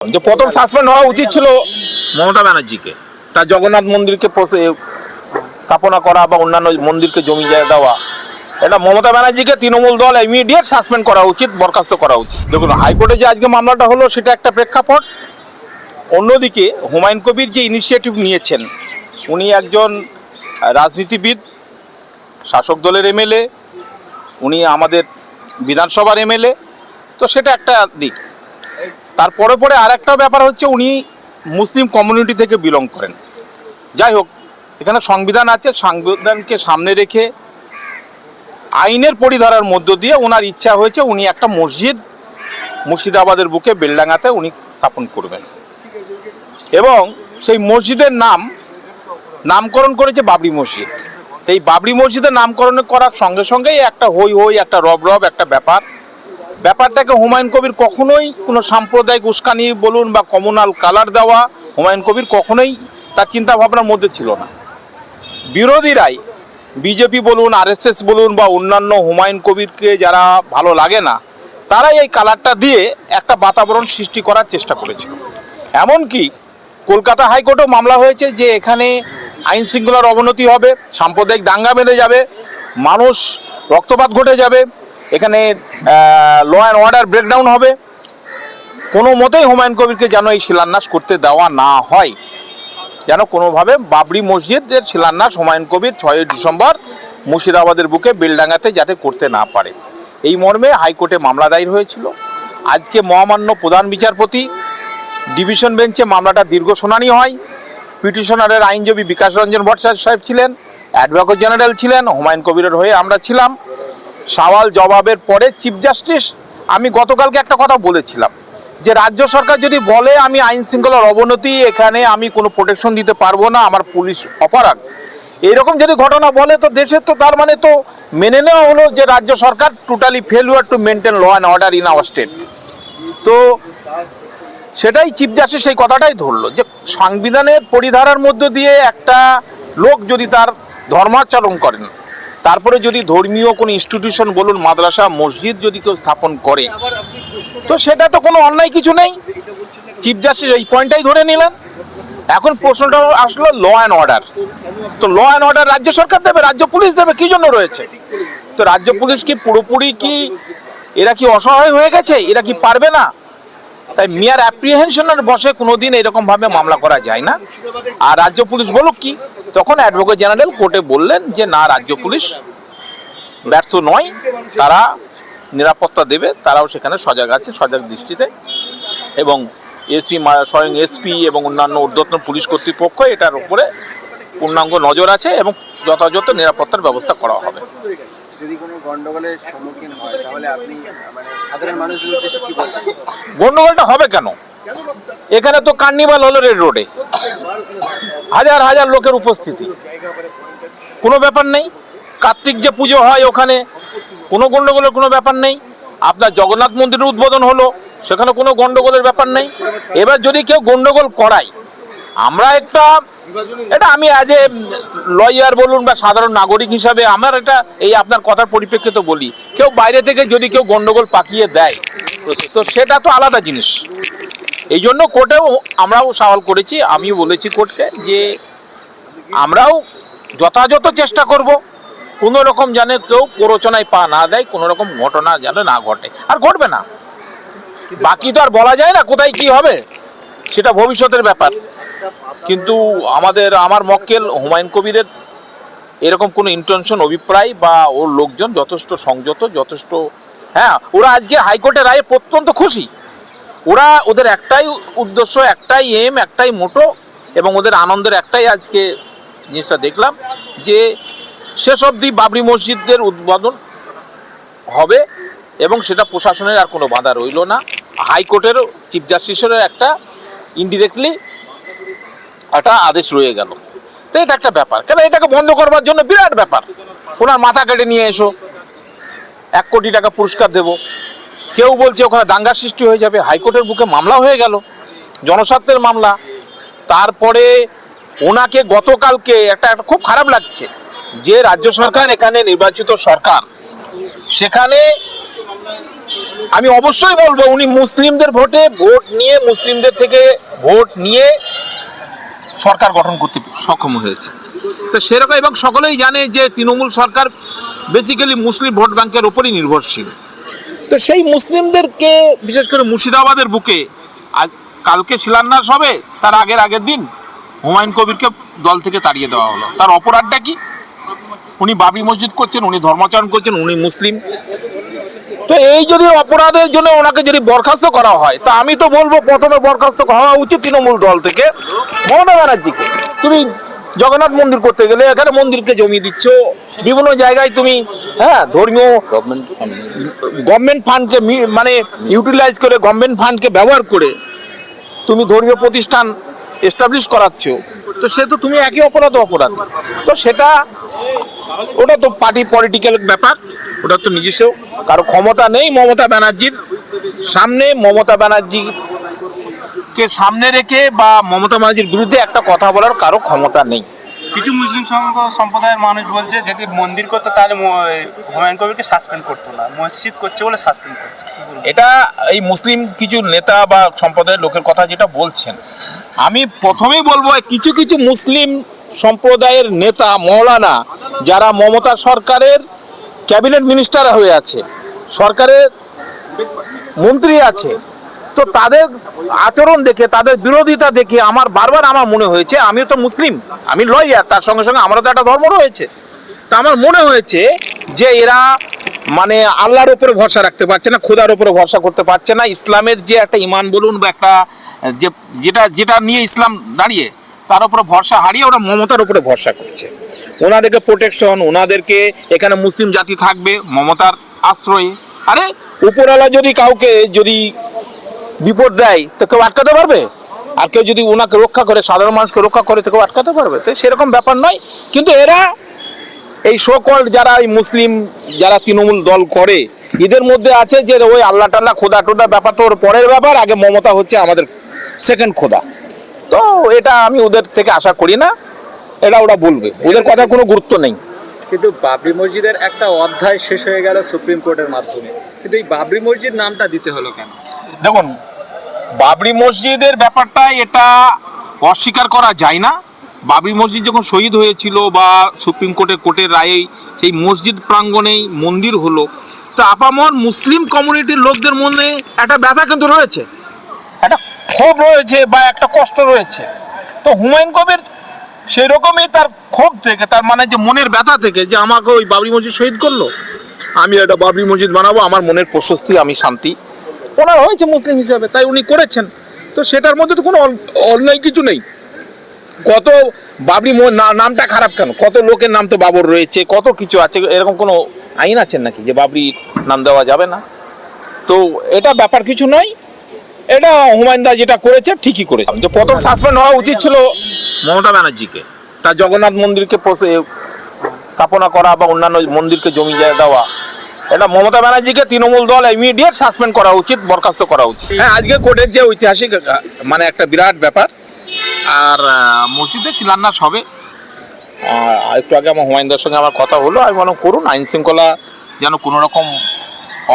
যে প্রথম সাসপেন্ড হওয়া উচিত ছিল মমতা ব্যানার্জিকে। তার জগন্নাথ মন্দিরকে স্থাপনা করা বা অন্যান্য মন্দিরকে জমি জায়গা দেওয়া, এটা মমতা ব্যানার্জিকে তৃণমূল দল ইমিডিয়েট সাসপেন্ড করা উচিত, বরখাস্ত করা উচিত। দেখুন, হাইকোর্টে যে আজকে মামলাটা হলো, সেটা একটা প্রেক্ষাপট। অন্যদিকে হুমায়ুন কবির যে ইনিশিয়েটিভ নিয়েছেন, উনি একজন রাজনীতিবিদ, শাসক দলের এমএলএ, উনি আমাদের বিধানসভার এমএলএ, তো সেটা একটা দিক। তারপরে পরে আর একটা ব্যাপার হচ্ছে উনি মুসলিম কমিউনিটি থেকে বিলং করেন। যাই হোক, এখানে সংবিধান আছে, সংবিধানকে সামনে রেখে আইনের পরিধারার মধ্য দিয়ে ওনার ইচ্ছা হয়েছে উনি একটা মসজিদ মুর্শিদাবাদের বুকে বেলডাঙ্গাতে উনি স্থাপন করবেন। এবং সেই মসজিদের নাম, নামকরণ করেছে বাবরি মসজিদ। এই বাবরি মসজিদের নামকরণ করার সঙ্গে সঙ্গেই একটা হই হই একটা রব রব একটা ব্যাপার ব্যাপারটাকে হুমায়ুন কবির কখনোই কোনো সাম্প্রদায়িক উস্কানি বলুন বা কমনাল কালার দেওয়া হুমায়ুন কবির কখনোই তার চিন্তা ভাবনার মধ্যে ছিল না। বিরোধীরাই বিজেপি বলুন, আরএসএস বলুন বা অন্যান্য হুমায়ুন কবিরকে যারা ভালো লাগে না, তারাই এই কালারটা দিয়ে একটা বাতাবরণ সৃষ্টি করার চেষ্টা করেছিল। এমনকি কলকাতা হাইকোর্টেও মামলা হয়েছে যে এখানে আইন শৃঙ্খলার অবনতি হবে, সাম্প্রদায়িক দাঙ্গা বেঁধে যাবে, মানুষ রক্তপাত ঘটে যাবে এখানে ল অ্যান্ড অর্ডার ব্রেকডাউন হবে। কোনো মতেই হুমায়ুন কবিরকে যেন এই শিলান্যাস করতে দেওয়া না হয়। যেন কোনোভাবে বাবরি মসজিদের শিলান্যাস হুমায়ুন কবির ছয়ই ডিসেম্বর মুর্শিদাবাদের বুকে বেলডাঙ্গাতে যাতে করতে না পারে। এই মর্মে হাইকোর্টে মামলা দায়ের হয়েছিল। আজকে মহামান্য প্রধান বিচারপতি ডিভিশন বেঞ্চে মামলাটা দীর্ঘ শুনানি হয়। পিটিশনারের আইনজীবী বিকাশ রঞ্জন ভট্টাচার্য সাহেব ছিলেন, অ্যাডভোকেট জেনারেল ছিলেন, হুমায়ুন কবিরের হয়ে আমরা ছিলাম। সওয়াল জবাবের পরে চিফ জাস্টিস আমি গতকালকে একটা কথা বলেছিলাম যে রাজ্য সরকার যদি বলে আমি আইন শৃঙ্খলার অবনতি, এখানে আমি কোনো প্রোটেকশন দিতে পারব না, আমার পুলিশ অপরাধ। এইরকম যদি ঘটনা বলে, তো দেশের তো তার মানে তো মেনে নেওয়া হলো যে রাজ্য সরকার totally failure to maintain law and order in our state তো সেটাই চিফ জাস্টিস সেই কথাটাই ধরলো যে সংবিধানের পরিধারার মধ্য দিয়ে একটা লোক যদি তার ধর্মাচরণ করেন তারপরে যদি ধর্মীয় কোনো ইনস্টিটিউশন বলুন, মাদ্রাসা, মসজিদ যদি কেউ স্থাপন করে, তো সেটা তো কোনো অন্যায় কিছু নেই। চিফ জাস্টিস এই পয়েন্টটাই ধরে নিলেন। এখন প্রশ্নটা আসলো ল অ্যান্ড অর্ডার তো ল অ্যান্ড অর্ডার রাজ্য সরকার দেবে, রাজ্য পুলিশ দেবে, কি জন্য রয়েছে? তো রাজ্য পুলিশ কি পুরোপুরি কি, এরা কি অসহায় হয়ে গেছে? এরা কি পারবে না? তাই মেয়ার অ্যাপ্রিহেনশনের বসে কোনোদিন এরকম ভাবে মামলা করা যায় না। আর রাজ্য পুলিশ বলুক কি তখন অ্যাডভোকেট জেনারেল কোর্টে বললেন যে না রাজ্য পুলিশ ব্যর্থ নয়। তারা নিরাপত্তা দেবে। তারাও সেখানে সজাগ আছে সজাগ দৃষ্টিতে। এবং এসপি স্বয়ং এসপি এবং অন্যান্য ঊর্ধ্বতন পুলিশ কর্তৃপক্ষ এটার উপরে পূর্ণাঙ্গ নজর আছে এবং যথাযথ নিরাপত্তার ব্যবস্থা করা হবে। যদি কোনো গন্ডগোলের সম্মুখীন হয় তাহলে আপনি মানে সাধারণ মানুষের উদ্দেশ্যে কি বলবেন? গন্ডগোলটা হবে কেন? এখানে তো কার্নিভাল হলো রেড রোডে হাজার হাজার লোকের উপস্থিতি। কোনো ব্যাপার নেই। কার্তিক যে পুজো হয় ওখানে, কোনো গন্ডগোলের কোনো ব্যাপার নেই। আপনার জগন্নাথ মন্দিরের উদ্বোধন হলো, সেখানে কোনো গন্ডগোলের ব্যাপার নেই। এবার যদি কেউ গণ্ডগোল করায়, আমরা একটা, এটা আমি অ্যাজ এ লয়ার বলুন বা সাধারণ নাগরিক হিসাবে আমার এটা এই আপনার কথার পরিপ্রেক্ষিতে বলি। কেউ বাইরে থেকে যদি কেউ গণ্ডগোল পাকিয়ে দেয়, তো সেটা তো আলাদা জিনিস। এই জন্য কোর্টেও আমরাও সওয়াল করেছি, আমিও বলেছি কোর্টকে যে আমরাও যথাযথ চেষ্টা করব, কোনো রকম যেন কেউ প্ররোচনায় পা না দেয়, কোনো রকম ঘটনা যেন না ঘটে। আর ঘটবে না। বাকি তো আর বলা যায় না কোথায় কি হবে, সেটা ভবিষ্যতের ব্যাপার। কিন্তু আমাদের, আমার মক্কেল হুমায়ুন কবিরের এরকম কোনো ইন্টেনশন অভিপ্রায় বা ওর লোকজন যথেষ্ট সংযত, যথেষ্ট হ্যাঁ ওরা আজকে হাইকোর্টের রায়ে প্রত্যন্ত খুশি। ওরা ওদের একটাই উদ্দেশ্য, একটাই এম একটাই মোটো এবং ওদের আনন্দের একটাই আজকে জিনিসটা দেখলাম যে শেষ অবধি বাবরি মসজিদের উদ্বোধন হবে এবং সেটা প্রশাসনের আর কোনো বাধা রইল না। হাইকোর্টেরও চিফ জাস্টিসেরও একটা ইনডিরেক্টলি একটা আদেশ রয়ে গেল। তো এটা একটা ব্যাপার। কেন এটাকে বন্ধ করবার জন্য বিরাট ব্যাপার। ওনার মাথা কেটে নিয়ে এসো। এক কোটি টাকা পুরস্কার দেব। কেউ বলছে ওখানে দাঙ্গা সৃষ্টি হয়ে যাবে, হাইকোর্টের বুকে মামলা হয়ে গেল, জনস্বার্থের মামলা। তারপরে ওনাকে গতকালকে একটা একটা খুব খারাপ লাগছে, যে রাজ্য সরকার এখানে নির্বাচিত সরকার, সেখানে আমি অবশ্যই বলব, উনি মুসলিমদের ভোটে ভোট নিয়ে, মুসলিমদের থেকে ভোট নিয়ে সরকার গঠন করতে সক্ষম হয়েছে। তো সেরকম এবং সকলেই জানে যে তৃণমূল সরকার বেসিক্যালি মুসলিম ভোট ব্যাংকের উপরই নির্ভরশীল। তো সেই মুসলিমদেরকে বিশেষ করে মুর্শিদাবাদের বুকে আজ কালকে শিলান্যাস হবে তার আগের আগের দিন হুমায়ুন কবিরকে দল থেকে তাড়িয়ে দেওয়া হলো। তার অপরাধটা কি? উনি বাবরি মসজিদ করছেন উনি ধর্মাচরণ করছেন উনি মুসলিম। তো এই যদি অপরাধের জন্য ওনাকে যদি বরখাস্ত করা হয় তা আমি তো বলব প্রথমে বরখাস্ত হওয়া উচিত তৃণমূল দল থেকে। মমতা ব্যানার্জিকে। তুমি জগন্নাথ মন্দির করতে গেলে এখানে মন্দিরকে জমি দিচ্ছ। বিভিন্ন জায়গায় তুমি হ্যাঁ ধর্মীয় গভর্নমেন্ট ফান্ডকে মানে ইউটিলাইজ করে গভর্নমেন্ট ফান্ডকে ব্যবহার করে তুমি ধর্মীয় প্রতিষ্ঠান এস্টাবলিশ করাচ্ছ। তো সে তো তুমি একই অপরাধ অপরাধ। তো সেটা ওটা তো পার্টি পলিটিক্যাল ব্যাপার ওটা তো নিজস্ব। কারও ক্ষমতা নেই মমতা ব্যানার্জির। সামনে মমতা ব্যানার্জি কে সামনে রেখে বা মমতা ব্যানার্জির বিরুদ্ধে একটা কথা বলার কারও ক্ষমতা নেই। কিছু মুসলিম সম্প্রদায়ের মানুষ বলছে যদি মন্দির করতো তাহলে হুমায়ুন কবিরকে সাসপেন্ড করতো না মসজিদ করছে বলে সাসপেন্ড করছে। এটা এই মুসলিম কিছু নেতা বা সম্প্রদায়ের লোকের কথা যেটা বলছেন। আমি প্রথমেই বলব কিছু কিছু মুসলিম সম্প্রদায়ের নেতা মৌলানা যারা মমতা সরকারের ক্যাবিনেট মিনিস্টার হয়ে আছে সরকারের মন্ত্রী আছে তো তাদের আচরণ দেখে, তাদের বিরোধিতা দেখে আমার বারবার আমার মনে হয়েছে, আমিও তো মুসলিম, আমি লয়ার, তার সঙ্গে সঙ্গে আমারও তো একটা ধর্ম রয়েছে। তা আমার মনে হয়েছে যে এরা মানে আল্লাহর উপরে ভরসা রাখতে পারছে না, খোদার উপরে ভরসা করতে পারছে না। ইসলামের যে একটা ইমান বলুন বা একটা, যে, যেটা যেটা নিয়ে ইসলাম দাঁড়িয়ে, তার উপরে ভরসা হারিয়ে ওরা মমতার উপরে ভরসা করছে। ওনাদেরকে প্রোটেকশন ওনাদেরকে এখানে মুসলিম জাতি থাকবে মমতার আশ্রয়ে। আরে, উপরওয়ালা যদি কাউকে যদি বিপদ দেয় তো কেউ আটকাতে পারবে? আর কেউ যদি ওনাকে রক্ষা করে সাধারণ মানুষকে রক্ষা করে তো কেউ আটকাতে পারবে? তো সেরকম ব্যাপার নয়। কিন্তু এরা এই সকল যারা এই মুসলিম যারা তৃণমূল দল করে এদের মধ্যে আছে যে ওই আল্লাহ টাল্লাহ খোদা টোদা ব্যাপার তো ওর পরের ব্যাপার আগে মমতা হচ্ছে আমাদের সেকেন্ড খোদা। তো এটা আমি ওদের থেকে আশা করি না এটা ওরা বলবে। ওদের কথার কোনো গুরুত্ব নেই। কিন্তু বাবরি মসজিদের একটা অধ্যায় শেষ হয়ে গেল সুপ্রিম কোর্টের মাধ্যমে। কিন্তু এই বাবরি মসজিদ নামটা দিতে হলো কেন? দেখুন বাবরি মসজিদের ব্যাপারটা এটা অস্বীকার করা যায় না। বাবরি মসজিদ যখন শহীদ হয়েছিল বা সুপ্রিম কোর্টের কোর্টের রায়ে সেই মসজিদ প্রাঙ্গণেই মন্দির হলো, তো আপামর মুসলিম কমিউনিটির লোকদের মনে একটা ব্যথা কিন্তু রয়েছে। একটা ক্ষোভ রয়েছে বা একটা কষ্ট রয়েছে। তো হুমায়ুন কবির সেই রকমই তার ক্ষোভ থেকে, তার মানে যে মনের ব্যথা থেকে যে আমাকে ওই বাবরি মসজিদ শহীদ করল। আমি একটা বাবরি মসজিদ বানাবো, আমার মনের প্রশস্তি, আমি শান্তি। ওনার হয়েছে মুসলিম হিসাবে, তাই উনি করেছেন। তো সেটার মধ্যে তো কোনো অন্যায় কিছু নেই। কত বাবরি নামটা খারাপ কেন? কত লোকের নাম তো বাবর রয়েছে, কত কিছু আছে, এরকম কোনো আইন আছে নাকি যে বাবরি নাম দেওয়া যাবে না? তো এটা ব্যাপার কিছু নয়। এটা হুমায়ুন দা যেটা করেছে, ঠিকই করেছে। যে প্রথম সাসপেন্ড হওয়া উচিত ছিল মমতা ব্যানার্জিকে। তার জগন্নাথ মন্দিরকে স্থাপনা করা বা অন্যান্য মন্দিরকে জমি জায়গা দেওয়া এটা মমতা ব্যানার্জিকে তৃণমূল দল ইমিডিয়েট সাসপেন্ড করা উচিত, বরখাস্ত করা উচিত। হ্যাঁ আজকে কোর্টের যে ঐতিহাসিক মানে একটা বিরাট ব্যাপার, আর মসজিদে শিলান্যাস হবে। একটু আগে আমার হুমায়ুনদার সঙ্গে আমার কথা হলো, আমি বললাম, করুন, আইন শৃঙ্খলা যেন কোনো রকম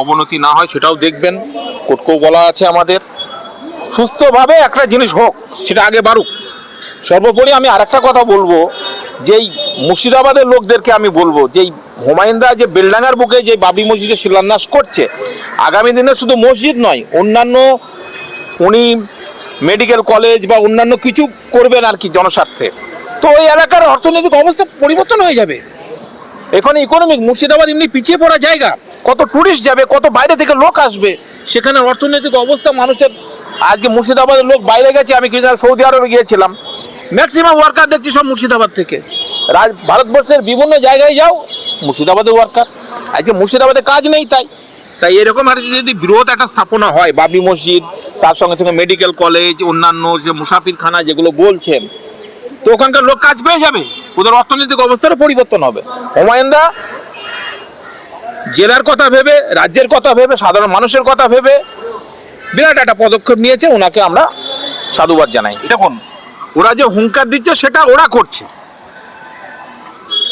অবনতি না হয়, সেটাও দেখবেন। কোর্টকেও বলা আছে আমাদের। সুস্থভাবে একটা জিনিস হোক, সেটা আগে বাড়ুক। সর্বোপরি আমি আরেকটা কথা বলব যেই মুর্শিদাবাদের লোকদেরকে আমি বলব, যেই হুমায়ুনদা যে বেলডাঙ্গার বুকে যে বাবরি মসজিদে শিলান্যাস করছে, আগামী দিনে শুধু মসজিদ নয়, অন্যান্য উনি মেডিকেল কলেজ বা অন্যান্য কিছু করবেন আর কি জনস্বার্থে। তো ওই এলাকার অর্থনৈতিক অবস্থা পরিবর্তন হয়ে যাবে। এখানে ইকোনমিক মুর্শিদাবাদ এমনি পিছিয়ে পড়া জায়গা। কত টুরিস্ট যাবে, কত বাইরে থেকে লোক আসবে, সেখানে অর্থনৈতিক অবস্থা মানুষের, আজকে মুর্শিদাবাদের লোক বাইরে গেছে, আমি কিছু সৌদি আরবে গিয়েছিলাম। ম্যাক্সিমাম ওয়ার্কার দেখছি সব মুর্শিদাবাদ থেকে। রাজ ভারতবর্ষের বিভিন্ন জায়গায় যাও মুর্শিদাবাদের ওয়ার্কার আজকে মুর্শিদাবাদে কাজ নেই তাই। তাই এরকম আর যদি বৃহৎ একটা স্থাপনা হয় বাবরি মসজিদ তার সঙ্গে সঙ্গে মেডিকেল কলেজ অন্যান্য যে মুসাফিরখানা যেগুলো বলছেন তো ওখানকার লোক কাজ পেয়ে যাবে। ওদের অর্থনৈতিক অবস্থারও পরিবর্তন হবে। হুমায়ুনদা জেলার কথা ভেবে রাজ্যের কথা ভেবে সাধারণ মানুষের কথা ভেবে বিরাট একটা পদক্ষেপ নিয়েছে। ওনাকে আমরা সাধুবাদ জানাই। দেখুন ওরা যে হুঙ্কার দিচ্ছে সেটা ওরা করছে।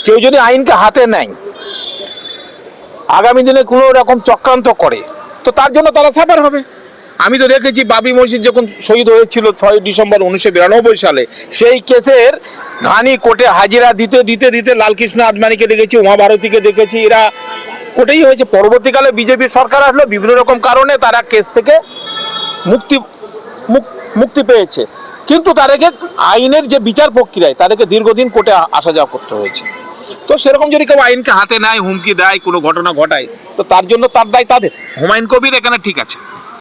কেউ যদি আইনকে হাতে নেয় আগামী দিনে কোনো রকম চক্রান্ত করে তো তার জন্য তারা সাফার হবে। আমি তো দেখেছি বাবরি মসজিদ যখন শহীদ হয়েছিল ছয় ডিসেম্বর উনিশশো বিরানব্বই সালে সেই কেসের ঘানি কোর্টে হাজিরা দিতে দিতে দিতে লালকৃষ্ণ আদমানিকে দেখেছি উমা ভারতীকে দেখেছি। এরা কোর্টেই হয়েছে। পরবর্তীকালে বিজেপির সরকার আসলো বিভিন্ন রকম কারণে তারা কেস থেকে মুক্তি মুক- মুক্তি পেয়েছে। কিন্তু তাদেরকে আইনের যে বিচার প্রক্রিয়ায় তাদেরকে দীর্ঘদিন কোর্টে আসা যাওয়া করতে হয়েছে। তো সেরকম যদি কেউ আইনকে হাতে নেয়, হুমকি দেয়, কোনো ঘটনা ঘটায়, তো তার জন্য তার দায় তাদের। হুমায়ুন কবির এখানে ঠিক আছে।